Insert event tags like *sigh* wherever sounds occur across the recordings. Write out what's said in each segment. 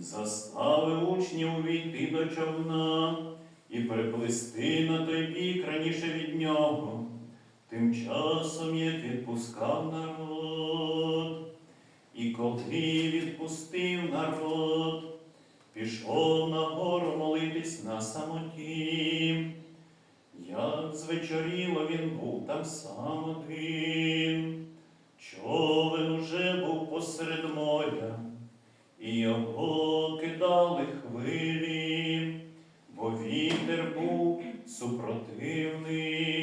Застави учнів увійти до човна і приплисти на той бік раніше від нього, тим часом як відпускав народ, і коли відпустив народ, пішов на гору молитись на самоті. Як звечоріло він був там сам один, човен уже був посеред моря і його кидали хвилі, бо вітер був супротивний.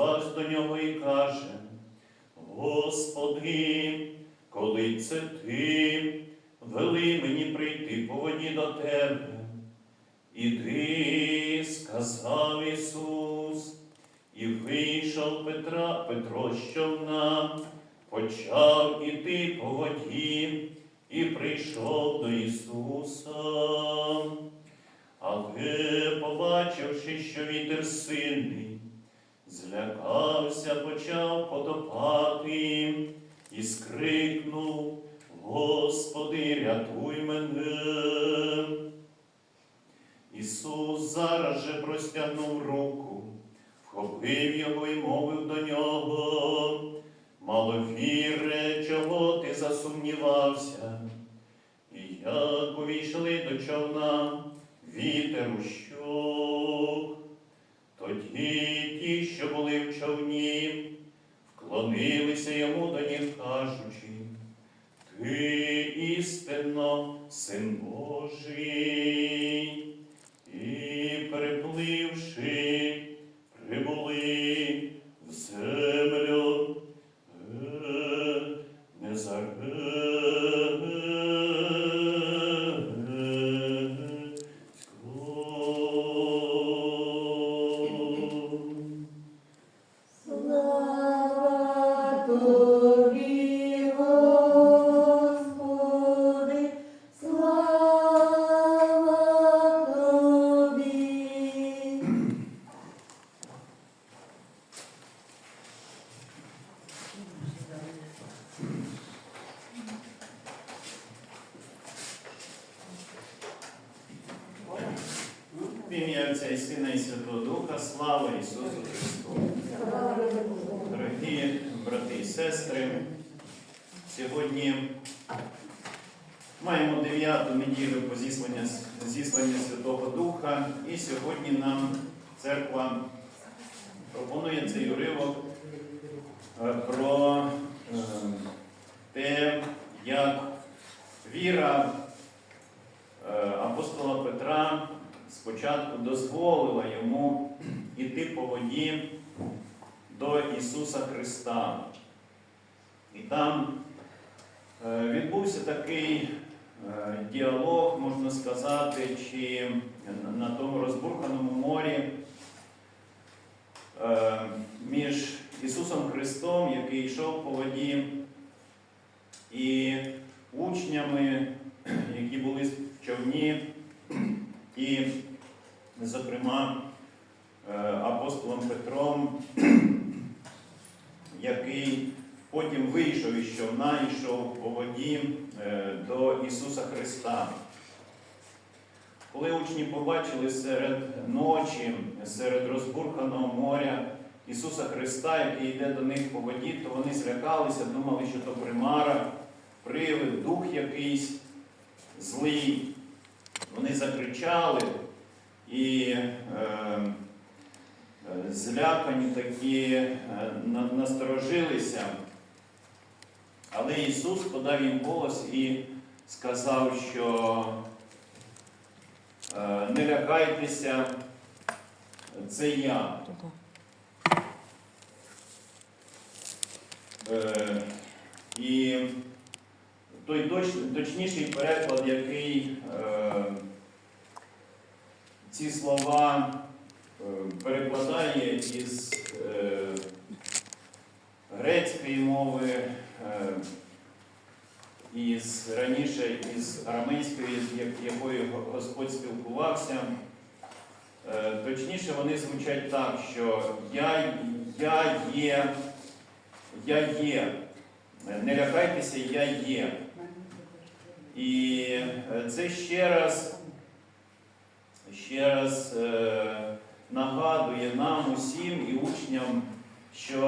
Петро до нього і каже, Господи, коли це ти вели мені прийти по воді до тебе. Іди, сказав Ісус, і вийшов Петра, Петро з човна, почав іти по воді і прийшов до Ісуса. Але, побачивши, що вітер сильний, злякався, почав потопати і скрикнув, Господи, рятуй мене. Ісус зараз же простягнув руку, вхопив його і мовив до нього, маловіре, чого ти засумнівався? І як увійшли до човна, вітер ущух. Тоді були в човні, вклонилися йому до них, кажучи, Ти істинно син Божий, ім'я Отця і Сина і Святого Духа, слава Ісусу Христу! Дорогі брати і сестри, сьогодні маємо дев'яту неділю по зіслання, зіслання Святого Духа, і сьогодні нам церква пропонує цей уривок е, про е, те, як віра е, апостола Петра спочатку дозволила йому йти по воді до Ісуса Христа. І там е, відбувся такий е, діалог, можна сказати, чи на- на тому розбурханому морі е, між Ісусом Христом, який йшов по воді, і учнями, які були в човні, і, зокрема, е, апостолом Петром, *clears throat* який потім вийшов із човна йшов по воді е, до Ісуса Христа. Коли учні побачили серед ночі, серед розбурханого моря Ісуса Христа, який йде до них по воді, то вони злякалися, думали, що то примара, привид, дух якийсь злий. Вони закричали і е, злякані такі е, насторожилися. Але Ісус подав їм голос і сказав, що е, не лякайтеся, це я. Е, І той точ, точніший переклад, який е, ці слова е, перекладає із е, грецької мови, е, із раніше із арамейської, з якою Господь спілкувався. Точніше, вони звучать так, що я, я є, я є. Не лякайтеся, я є. І це ще раз, ще раз нагадує нам усім і учням, що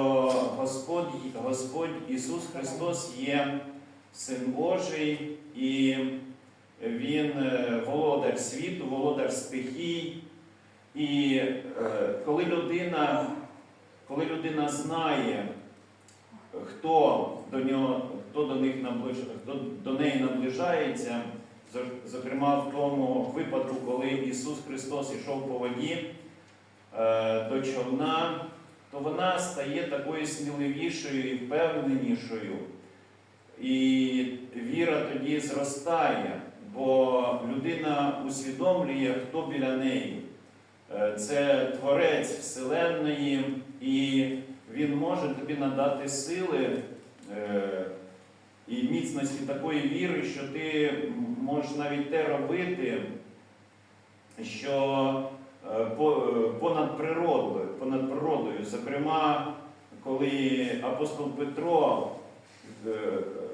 Господь, Господь Ісус Христос є Син Божий, і Він е, володар світу, володар стихій. І е, коли людина, коли людина знає, хто до нього, хто до них наближ, хто до неї наближається, зокрема в тому випадку, коли Ісус Христос ішов по воді е, до човна, то вона стає такою сміливішою і впевненішою. І віра тоді зростає, бо людина усвідомлює, хто біля неї. Е, Це творець Вселенної, і він може тобі надати сили е, і міцності такої віри, що ти можеш навіть те робити, що е, е, понад природою, понад природою. Зокрема, коли апостол Петро е,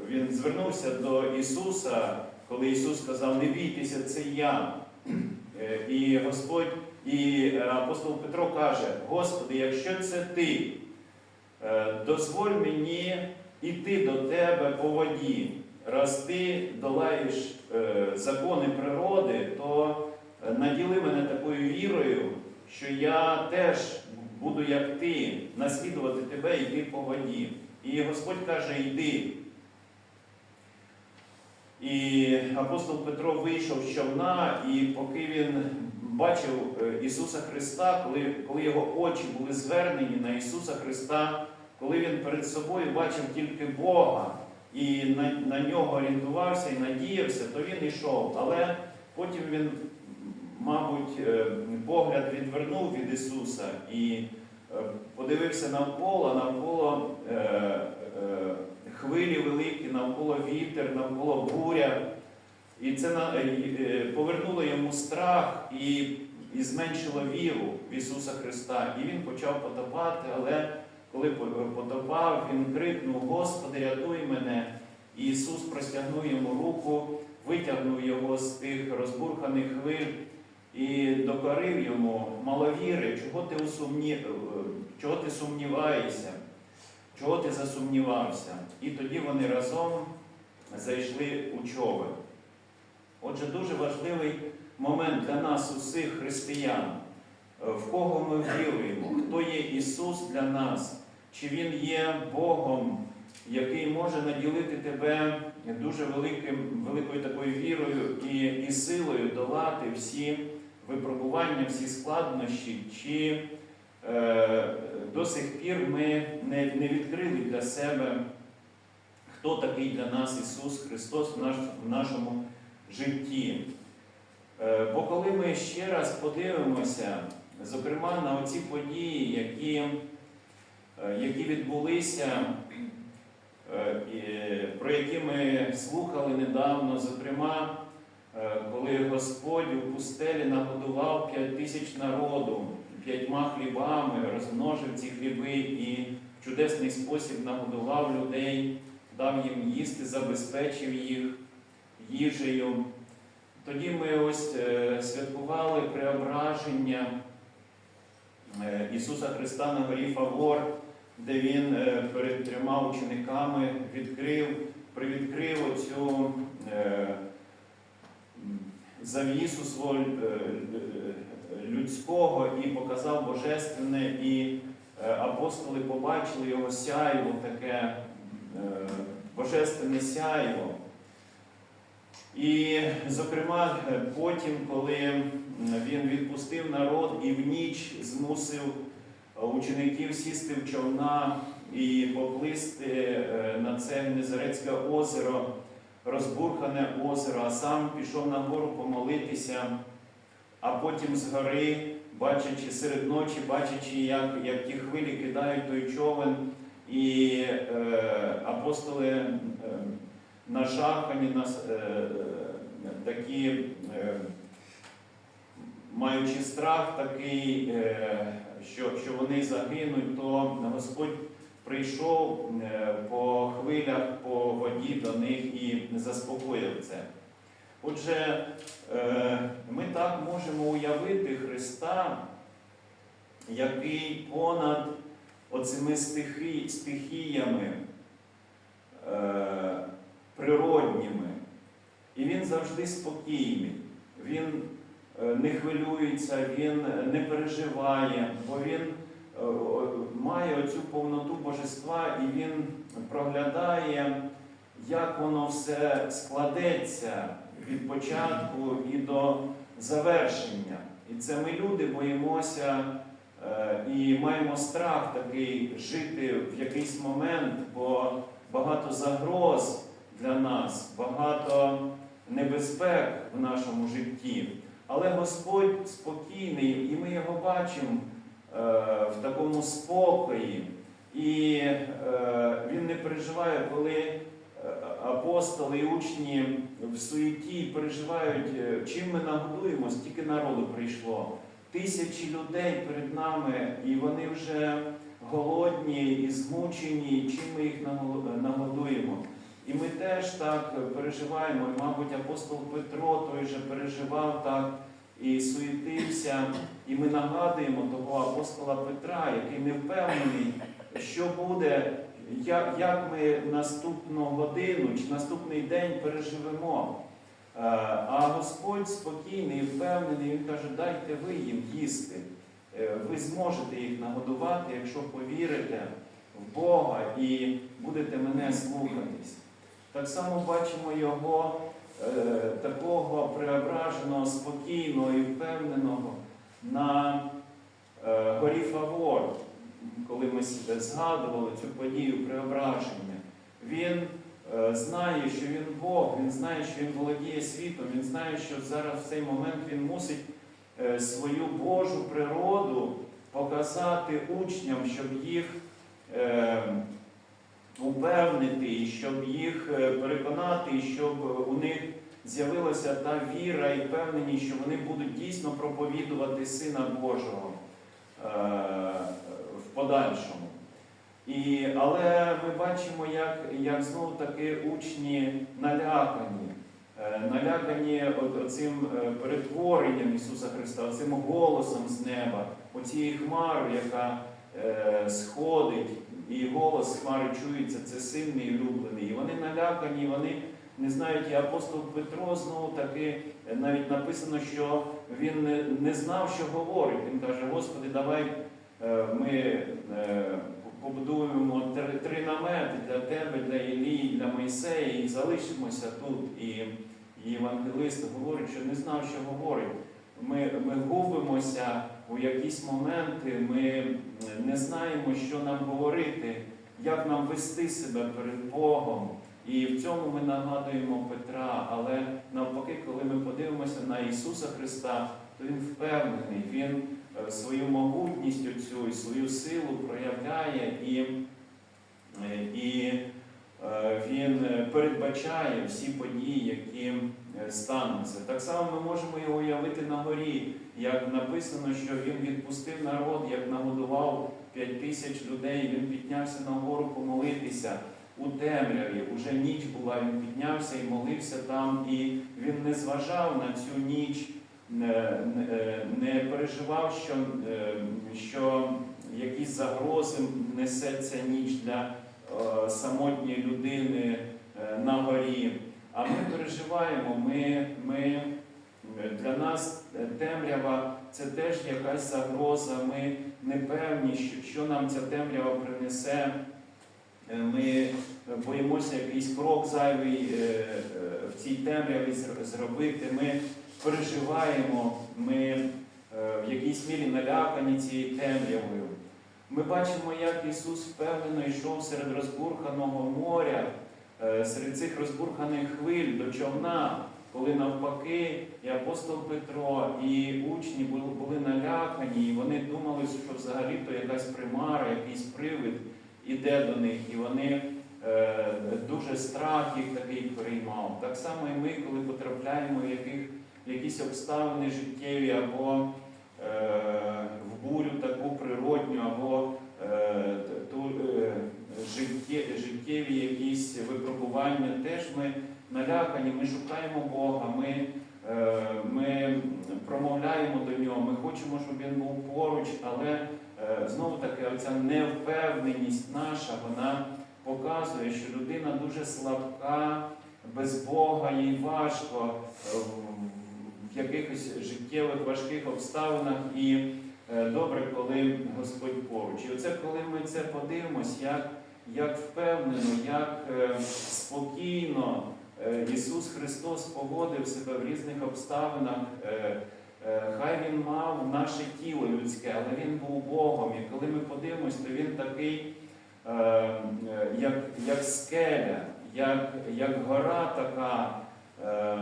він звернувся до Ісуса, коли Ісус сказав, не бійтеся, це я. І Господь, і апостол Петро каже: Господи, якщо це ти, дозволь мені йти до тебе по воді. Раз ти долаєш е, закони природи, то е, наділи мене такою вірою, що я теж буду, як ти, наслідувати тебе йти по воді. І Господь каже, йди. І апостол Петро вийшов з човна, і поки він бачив е, Ісуса Христа, коли, коли його очі були звернені на Ісуса Христа, коли він перед собою бачив тільки Бога і на, на нього орієнтувався і надіявся, то він йшов. Але потім він, мабуть, е, погляд відвернув від Ісуса і е, подивився навколо, навколо е, хвилі великі, навколо вітер, навколо буря. І це повернуло йому страх і, і зменшило віру в Ісуса Христа. І він почав потопати, але коли по- потопав, він крикнув: Господи, рятуй мене. І Ісус простягнув йому руку, витягнув його з тих розбурханих хвиль і докорив йому маловіри, чого ти, усумні... е, чого ти сумніваєшся, чого ти засумнівався. І тоді вони разом зайшли у човен. Отже, дуже важливий момент для нас, усіх християн, в кого ми віруємо, хто є Ісус для нас, чи Він є Богом, який може наділити тебе дуже великим, великою такою вірою і, і силою долати всі випробування, всі складнощі, чи е, до сих пір ми не, не відкрили для себе, хто такий для нас Ісус Христос в, наш, в нашому житті. Е, Бо коли ми ще раз подивимося, зокрема на оці події, які, е, які відбулися, е, про які ми слухали недавно, зокрема, е, коли Господь у пустелі нагодував п'ять тисяч народу п'ятьма хлібами, розмножив ці хліби і в чудесний спосіб нагодував людей, дав їм їсти, забезпечив їх їжею. Тоді ми ось святкували преображення Ісуса Христа на горі Фавор, де Він е, перед трьома учениками відкрив, привідкрив оцю е, завісу свого е, е, людського і показав божественне, і е, апостоли побачили його сяйво, таке е, божественне сяйво. І, зокрема, е, потім, коли він відпустив народ і в ніч змусив е, учеників сісти в човна і поплисти е, на це Незарецьке озеро, розбурхане озеро, а сам пішов на гору помолитися, а потім згори, бачачи серед ночі, бачачи, як, як ті хвилі кидають той човен, і е, апостоли е, нажахані, нас, е, такі, е, маючи страх такий, е, що, що вони загинуть, то Господь прийшов е, по хвилях, по воді до них і заспокоїв це. Отже, е, ми так можемо уявити Христа, який понад оцими стихи, стихіями природніми. І він завжди спокійний, він не хвилюється, він не переживає, бо він е, має оцю повноту божества і він проглядає, як воно все складеться від початку і до завершення. І це ми люди боїмося е, і маємо страх такий жити в якийсь момент, бо багато загроз для нас, багато небезпек в нашому житті. Але Господь спокійний, і ми його бачимо е, в такому спокої. І е, він не переживає, коли е, апостоли і учні в суеті переживають, чим ми нагодуємо, стільки народу прийшло. Тисячі людей перед нами, і вони вже голодні і змучені, чим ми їх нагодуємо. І ми теж так переживаємо, і, мабуть, апостол Петро той же переживав так і суетився, і ми нагадуємо того апостола Петра, який не впевнений, що буде, як, як ми наступну годину чи наступний день переживемо. Е, А Господь спокійний, впевнений, Він каже, дайте ви їм їсти. Е, Ви зможете їх нагодувати, якщо повірите в Бога і будете мене слухатись. Так само бачимо його е, такого преображеного, спокійного і впевненого на е, горі Фавор, коли ми згадували цю подію преображення. Він е, знає, що він Бог, він знає, що він володіє світом, він знає, що зараз в цей момент він мусить е, свою Божу природу показати учням, щоб їх е, упевнити, щоб їх е, переконати, щоб у них з'явилася та віра і впевненість, що вони будуть дійсно проповідувати Сина Божого е, в подальшому. І, але ми бачимо, як, як знову таки учні налякані, е, налякані е, перетворенням Ісуса Христа, цим голосом з неба, оцією хмарою, яка е, сходить, і голос хмари чується, це сильний і улюблений. І вони налякані, вони не знають, і апостол Петро знову таки е, навіть написано, що він не, знав, що говорить. Він каже: Господи, давай е, ми е, побудуємо три, намети для тебе, для Ілії, для Мойсея, і залишимося тут. І євангелист говорить, що не знав, що говорить. Ми, ми губимося у якісь моменти, ми не знаємо, що нам говорити, як нам вести себе перед Богом. І в цьому ми нагадуємо Петра. Але навпаки, коли ми подивимося на Ісуса Христа, то Він впевнений, Він е, свою могутність оцю свою силу проявляє і, е, і е, Він е, передбачає всі події, які е, стануться. Так само ми можемо його уявити на горі, як написано, що він відпустив народ, як нагодував п'ять тисяч людей, він піднявся на гору помолитися у темряві. Уже ніч була, він піднявся і молився там, і він не зважав на цю ніч, не, не- переживав, що, е, що якісь загрози несе ця ніч для е, самотньої людини е, на горі. А ми переживаємо, ми, ми, для нас темрява це теж якась загроза. Ми не певні, що, що нам ця темрява принесе. Е, Ми боїмося якийсь крок зайвий в цій темряві зробити. Ми переживаємо, ми в якійсь мірі налякані цією темрявою. Ми бачимо, як Ісус впевнено йшов серед розбурханого моря, е, серед цих розбурханих хвиль до човна, коли навпаки і апостол Петро, і учні були, налякані, і вони думали, що взагалі то якась примара, якийсь привид іде до них, і вони е, дуже страх їх такий переймав. Так само і ми, коли потрапляємо в яких, якісь обставини життєві або е, бурю таку природню, або е, ту, е, життє, життєві якісь випробування, теж ми налякані, ми шукаємо Бога, ми, е, ми промовляємо до нього, ми хочемо, щоб він був поруч, але е, знову таки оця невпевненість наша, вона показує, що людина дуже слабка, без Бога, їй важко е, в якихось життєвих важких обставинах. І добре, коли Господь поруч. І оце коли ми це подивимось, як, як впевнено, як е, спокійно е, Ісус Христос поводив себе в різних обставинах. Е, е, Хай він мав наше тіло людське, але він був Богом. І коли ми подивимось, то він такий, е, е, як, як скеля, як, як гора така, е,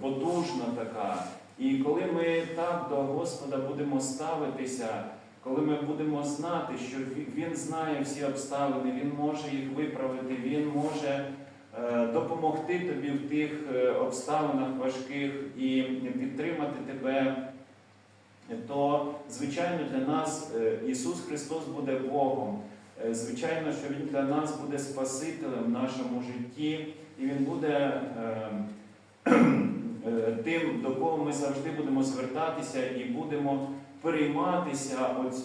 потужна така. І коли ми так до Господа будемо ставитися, коли ми будемо знати, що Він знає всі обставини, Він може їх виправити, Він може е, допомогти тобі в тих е, обставинах важких і підтримати тебе, то, звичайно, для нас е, Ісус Христос буде Богом. Звичайно, що Він для нас буде Спасителем в нашому житті, і Він буде *clears throat* тим, до кого ми завжди будемо звертатися і будемо перейматися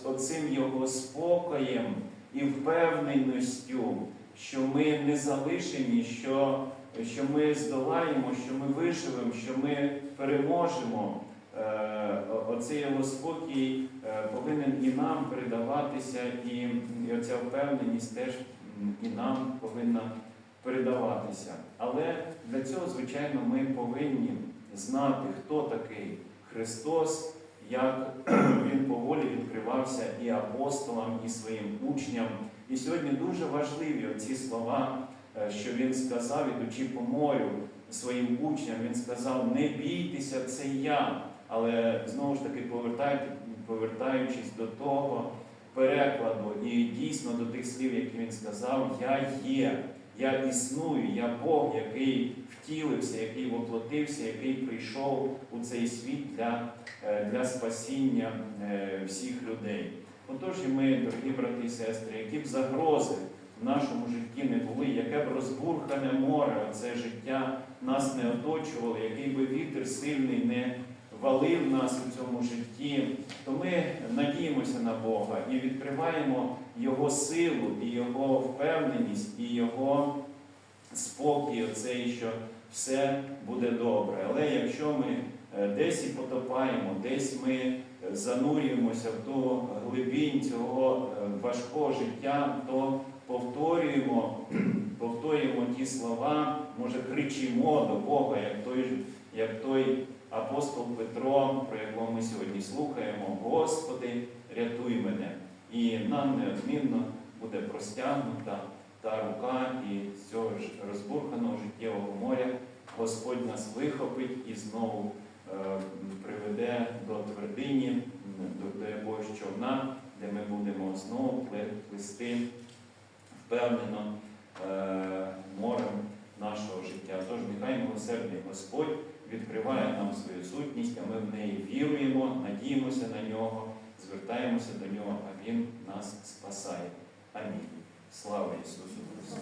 оцим Його спокоєм і впевненістю, що ми не залишені, що, що ми здолаємо, що ми виживемо, що ми переможемо. Е, Оцей його спокій е, повинен і нам передаватися, і оця впевненість теж і нам повинна передаватися. Але для цього, звичайно, ми повинні знати, хто такий Христос, як *clears throat* Він поволі відкривався і апостолам, і своїм учням. І сьогодні дуже важливі ці слова, е, що Він сказав, ідучи по морю своїм учням, Він сказав: не бійтеся, це я. Але знову ж таки, повертаючись до того перекладу і дійсно до тих слів, які він сказав, я є, я існую, я Бог, який втілився, який воплотився, який прийшов у цей світ для, е, для спасіння е, всіх людей. Отож, і ми, дорогі брати і сестри, які б загрози в нашому житті не були, яке б розбурхане море, це життя нас не оточувало, який би вітер сильний не валив нас у цьому житті, то ми надіємося на Бога і відкриваємо Його силу, і Його впевненість, і Його спокій, оцей, що все буде добре. Але якщо ми е, десь і потопаємо, десь ми е, занурюємося в ту глибінь цього е, важкого життя, то повторюємо, *clears throat* повторюємо ті слова, може кричимо до Бога, як той, як той апостол Петро, про якого ми сьогодні слухаємо, Господи, рятуй мене. І нам неодмінно буде простягнута та рука, і з цього ж розбурханого життєвого моря Господь нас вихопить і знову е, приведе до твердині, до, якогось човна, де ми будемо знову плисти впевнено е, морем нашого життя. Тож нехай милосердний Господь відкриває нам свою сутність, а ми в неї віруємо, надіємося на нього, звертаємося до нього, а Він нас спасає. Амінь. Слава Ісусу Христу!